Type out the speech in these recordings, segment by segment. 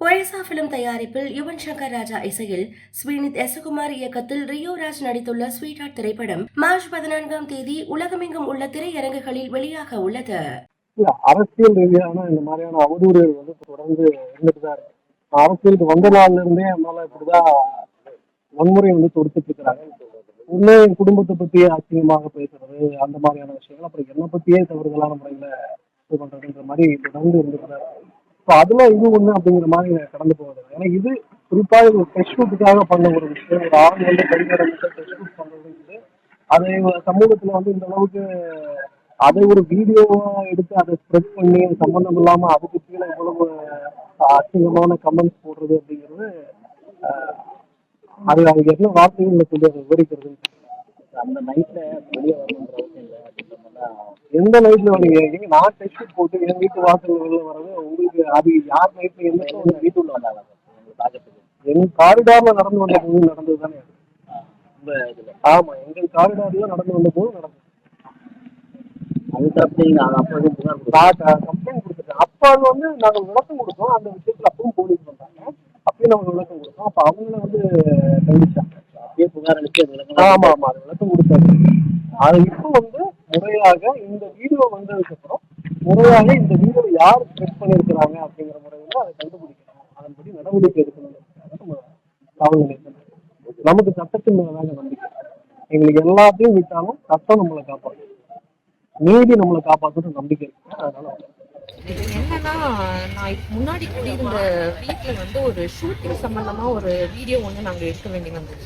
ஒயசா film தயாரிப்பில் யுவன் சங்கர் ராஜா இசையில் ஸ்ரீனித் எசகுமார் இயக்கத்தில் ரியோ ராஜ் நடித்துள்ள ஸ்வீட் ஹார்ட் திரைப்படம் மார்ச் பதினான்காம் தேதி உலகமெங்கும் உள்ள திரையரங்குகளில் வெளியாக உள்ளது. அரசியல் ரீதியான இந்த மாதிரியான அவதூறுகள் வந்து தொடர்ந்து இருந்துட்டு தான் இருக்கு. அரசியலுக்கு வந்த நாள்ல இருந்தே அதனால இப்படிதான் வன்முறை வந்து தொடுத்துட்டு இருக்கிறாங்க. உண்மை என் குடும்பத்தை பத்தி அசிங்கமாக பேசுறது அந்த மாதிரியான விஷயங்கள் அப்புறம் என்னை பத்தியே தவறுதலான முறையில இது பண்றதுன்ற மாதிரி தொடர்ந்து இருந்துட்டு தான் இருக்கு. ஸோ அதுல இது ஒண்ணு அப்படிங்கிற மாதிரி நான் கடந்து போகுது ஏன்னா இது குறிப்பா இது டெஸ்ட் ஷூட்டுக்காக பண்ண ஒரு விஷயம். ஒரு ஆள் வந்து கைகடந்துட்டு டெஸ்ட் ஷூட் பண்றதுங்கிறது அதை சமூகத்துல வந்து இந்த அளவுக்கு அதை ஒரு வீடியோவா எடுத்து அதை ஸ்ப்ரெட் பண்ணி அது சம்மந்தம் இல்லாம அதுக்கு கீழே இவ்வளவு அசிங்கமான கமெண்ட்ஸ் போடுறது அப்படிங்கிறது அது அவங்க என்ன வார்த்தைகள் சொல்லி அதை விவரிக்கிறதுன்னு அந்த நைட்ல வெளியே வரணுன்ற அவசியம் இல்லை. எந்த நைட்ல வரீங்க எங்க நான் டெஸ்ட் போட்டு என் வீட்டு வாசல் வெளில வர்றது உங்களுக்கு அது யார் நைட்ல எந்த வீட்டுள்ள வந்தாங்க. எங்க காரிடார்ல நடந்து வந்த போது நடந்தது தானே ஆமா எங்க காரிடார்ல நடந்து வந்த போது நடந்தது நீங்க கம்ப்ளைண்ட் கொடுத்துட்டேன். அப்ப அது வந்து நாங்க விளக்கம் கொடுத்தோம். அந்த விஷயத்துல அப்பவும் போலீஸ் வந்தாங்க. அப்பயும் நாங்க விளக்கம் கொடுத்தோம். அப்ப அவங்கள வந்து கண்டிச்சாங்க ஆமா ஆமா அது விளக்கம் கொடுத்தாரு அது இப்போ வந்து முறையாக இந்த வீடியோ வந்ததுக்கு அப்புறம் முறையாக இந்த வீடியோ யார் ஸ்ப்ரெட் பண்ணியிருக்கிறாங்க அப்படிங்கிற முறையில அதை கண்டுபிடிக்கணும். அதன்படி நடவடிக்கை எடுக்கணும் நம்ம காவல் நிலையத்தில் நமக்கு சட்டத்தின் மேல தாங்க நம்பிக்கை. எங்களுக்கு எல்லாத்தையும் விட்டாலும் சட்டம் நம்மளை காப்பாற்றும் நீதி நம்மளை காப்பாற்றுறது நம்பிக்கை இருக்கு. அதனால இது என்னன்னா நான் இப்ப முன்னாடி குடியிருந்த வீட்ல வந்து ஒரு ஷூட்டிங் சம்பந்தமா ஒரு வீடியோ ஒண்ணு நாங்க எடுக்க வேண்டி வந்தது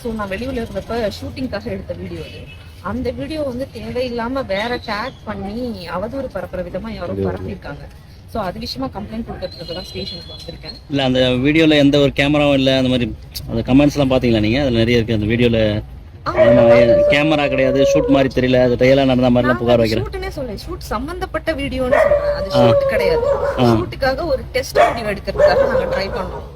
ஸோ நான் வெளியூர்ல இருந்தப்ப ஷூட்டிங்காக எடுத்த வீடியோ அது. அந்த வீடியோ வந்து தேவையில்லாம வேற டேக் பண்ணி அவதூறு பரப்புற விதமா யாரோ பரப்பியிருக்காங்க. ஸோ அது விஷயமா கம்ப்ளைண்ட் கொடுக்கறதுக்கு தான் ஸ்டேஷனுக்கு வந்திருக்கேன். இல்லை அந்த வீடியோவில் எந்த ஒரு கேமராவும் இல்லை அந்த மாதிரி அந்த கமெண்ட்ஸ்லாம் பார்த்தீங்களா நீங்கள் அதில் நிறைய இருக்குது அந்த வீடியோவில் கேமரா கிடையாது ஷூட் மாதிரி தெரியல அது ரியலாக நடந்த மாதிரிலாம் புகார் வைக்கிறேன். ஷூட்னே சொல்லேன் ஷூட் சம்பந்தப்பட்ட வீடியோன்னு சொல்றேன் அது ஷூட் கிடையாது. ஷூட்டுக்காக ஒரு டெஸ்ட் வீடியோ எடுக்கிறதுக்காக நாங்க ட்ரை பண்ணோம்.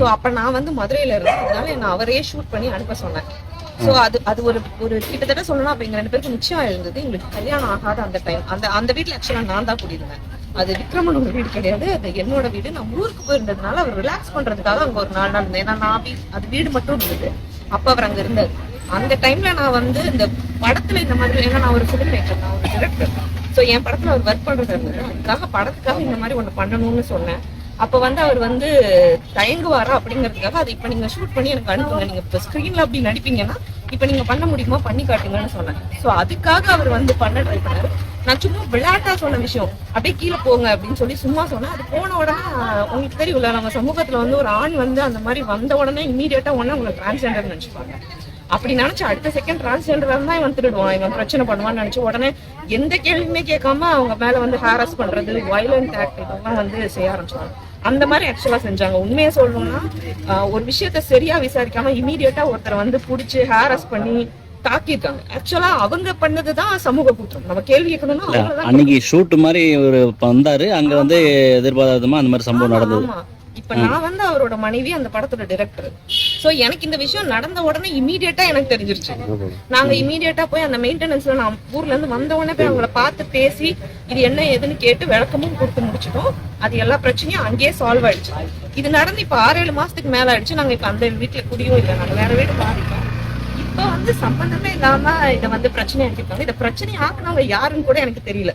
சோ அப்ப நான் வந்து மதுரையில இருந்தேன். அதனால என்ன அவரே ஷூட் பண்ணி அனுப்ப சொன்னேன். சோ அது அது ஒரு ஒரு கிட்டத்தட்ட சொல்லணும் அப்ப எங்க ரெண்டு பேருக்கு நிச்சயம் இருந்தது. எங்களுக்கு கல்யாணம் ஆகாத அந்த டைம் அந்த அந்த வீட்டில் ஆக்சுவலா நான் தான் கூடியிருந்தேன். அது விக்ரமனோட வீடு கிடையாது. அது என்னோட வீடு. நான் ஊருக்கு போயிருந்ததுனால அவர் ரிலாக்ஸ் பண்றதுக்காக அங்க ஒரு நாலு நாள் இருந்தேன் ஏன்னா நான் வீ- அது வீடு மட்டும் இருந்தது. அப்ப அவர் அங்க இருந்தார். அந்த டைம்ல நான் வந்து இந்த படத்துல இந்த மாதிரி ஏன்னா நான் ஒரு ஃபிலிம் மேக்கர் நான் ஒரு டிரெக்டர் சோ என் படத்துல அவர் ஒர்க் பண்றது இருந்தது அதுக்காக படத்துக்காக இந்த மாதிரி ஒண்ணு பண்ணணும்னு சொன்னேன். அப்போ வந்து அவர் வந்து தயங்குவாரா அப்படிங்கிறதுக்காக அதை இப்போ நீங்கள் ஷூட் பண்ணி எனக்கு அனுப்புங்க. நீங்கள் இப்போ ஸ்க்ரீனில் அப்படி நடிப்பீங்கன்னா இப்போ நீங்கள் பண்ண முடியுமா பண்ணி காட்டுங்கன்னு சொன்னேன். ஸோ அதுக்காக அவர் வந்து பண்ண ட்ரை பண்ணார். நான் சும்மா விளையாட்டா சொன்ன விஷயம். அப்படியே கீழே போங்க அப்படின்னு சொல்லி சும்மா சொன்னேன். அது போன உடனே உங்களுக்கு தெரியும்ல நம்ம சமூகத்தில் வந்து ஒரு ஆண் வந்து அந்த மாதிரி வந்த உடனே இமீடியட்டாக உடனே உங்களை டிரான்ஸ்ஜெண்டர் நினச்சிப்பாங்க. அப்படி நினைச்சு அடுத்த செகண்ட் டிரான்ஸ்ஜெண்டரா இருந்தா இவன் திருடுவான் இவன் பிரச்சனை பண்ணுவான்னு நினைச்சு உடனே எந்த கேள்வியுமே கேட்காம அவங்க மேல வந்து ஹாரஸ் பண்றது வயலண்ட் ஆக்ட் இதெல்லாம் வந்து செய்ய ஆரம்பிச்சாங்க அந்த மாதிரி ஆக்சுவலா செஞ்சாங்க. உண்மையை சொல்லணும்னா ஒரு விஷயத்த சரியா விசாரிக்காம இமீடியட்டா ஒருத்தரை வந்து புடிச்சு ஹாரஸ் பண்ணி தாக்கியிருக்காங்க ஆக்சுவலா அவங்க பண்ணதுதான் சமூக குற்றம். நம்ம கேள்வி கேட்கணும்னா அன்னைக்கு ஷூட் மாதிரி ஒரு வந்தார். அங்கே வந்து எதிர்பாராதமாக அந்த மாதிரி சம்பவம் நடந்தது. இப்ப நான் வந்து அவரோட மனைவி அந்த படத்தோட டைரக்டர் சோ எனக்கு இந்த விஷயம் நடந்த உடனே இமீடியட்டா எனக்கு தெரிஞ்சிருச்சு. நாங்க இமீடியட்டா போய் அந்த மெயின்டெனன்ஸ்ல நான் ஊர்ல இருந்து வந்த உடனே போய் அவங்கள பார்த்து பேசி இது என்ன ஏதுன்னு கேட்டு விளக்கமும் கொடுத்து முடிச்சிட்டோம். அது எல்லா பிரச்சனையும் அங்கேயே சால்வ் ஆயிடுச்சு. இது நடந்து இப்ப ஆறு ஏழு மாசத்துக்கு மேல ஆயிடுச்சு. நாங்க இப்ப அந்த வீட்டுல குடியும் இல்லை. நாங்க வேற வீடு மாறிட்டோம் இப்ப வந்து சம்பந்தமே இல்லாம இதை வந்து பிரச்சனை ஆக்கிருக்காங்க இந்த பிரச்சனை ஆக்குனவங்க யாருன்னு கூட எனக்கு தெரியல.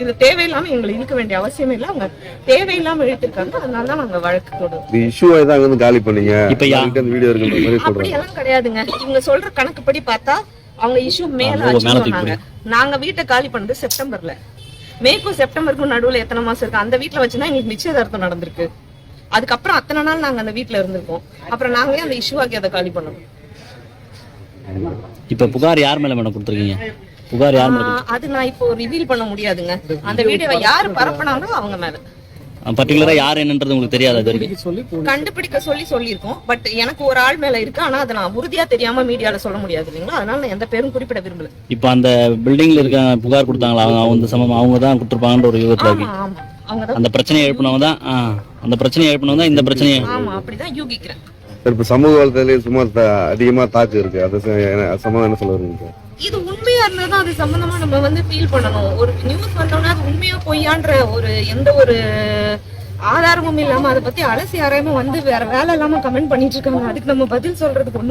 இது தேவையில்லாம எங்களை இழுக்க வேண்டிய அவசியமே இல்லை. அவங்க தேவையில்லாம இழுத்திருக்காங்க. அதனால தான் நாங்க வழக்கு போடுவோம் இஷ்யூ தான் அங்க வந்து காலி பண்ணீங்க? இப்ப யா- அதுக்கு அந்த வீடியோ இருக்குன்ற மாதிரி அப்படி சொல்றாங்க. எல்லாம் கிடையாதுங்க. இவங்க சொல்ற கணக்குப்படி பார்த்தா அவங்க இஷ்யூ மேல சொன்னாங்க நாங்க வீட்டை காலி பண்ணது செப்டம்பர்ல. மேக்கும் செப்டம்பருக்கும் நடுவுல எத்தனை மாசம் இருக்கு? அந்த வீட்ல வச்சுதான் எங்களுக்கு நிச்சயதார்த்தம் நடந்திருக்கு. அதுக்கப்புறம் அத்தனை நாள் நாங்க அந்த வீட்ல இருந்திருக்கோம். அப்புறம் நாங்களே அந்த இஷ்யூ ஆக்கி அதை காலி பண்ணோம். இப்போ புகார் யார் மேலே மேடம் கொடுத்துருக்கீங்க? புகார் யார் அது நான் இப்போ ரிவீல் பண்ண முடியாதுங்க. அந்த வீடியோவை யாரு பரப்புனாங்களோ அவங்க மேல. பர்டிகுலரா யார் என்னன்றது உங்களுக்கு தெரியாது கண்டுபிடிக்க சொல்லி சொல்லியிருக்கோம். பட் எனக்கு ஒரு ஆள் மேல இருக்கு. ஆனா அதை நான் உறுதியா தெரியாம மீடியால சொல்ல முடியாது இல்லைங்களா? அதனால நான் எந்த பேரும் குறிப்பிட விரும்பல. இப்போ அந்த பில்டிங்ல இருக்க புகார் கொடுத்தாங்களா? அவங்க அவங்க சமம் அவங்க தான் கொடுத்துருப்பாங்கன்ற ஒரு யூகத்துல அந்த பிரச்சனையை எழுப்பினவங்க தான் அந்த பிரச்சனையை எழுப்பினவங்க தான் இந்த பிரச்சனையை ஆமா அப்படிதான் யூகிக்கிறேன். இப்போ சமூக வலைத்தளத்திலே சும்மா அதிகமா தாக்கு இருக்கு. அது ச- என்ன- அது சம்பந்தம் என்ன சொல்ல வருவீங்க சார் இது உண்மையா தான் அது சம்பந்தமா நம்ம வந்து ஃபீல் பண்ணணும். ஒரு நியூஸ் வந்தோம்னா அது உண்மையா பொய்யான்ற ஒரு எந்த ஒரு ஆதாரமும் இல்லாம அதை பத்தி அலசி ஆராயமா வந்து வேற வேலை இல்லாம கமெண்ட் பண்ணிட்டு இருக்காங்க. அதுக்கு நம்ம பதில் சொல்றதுக்கு ஒண்ணும்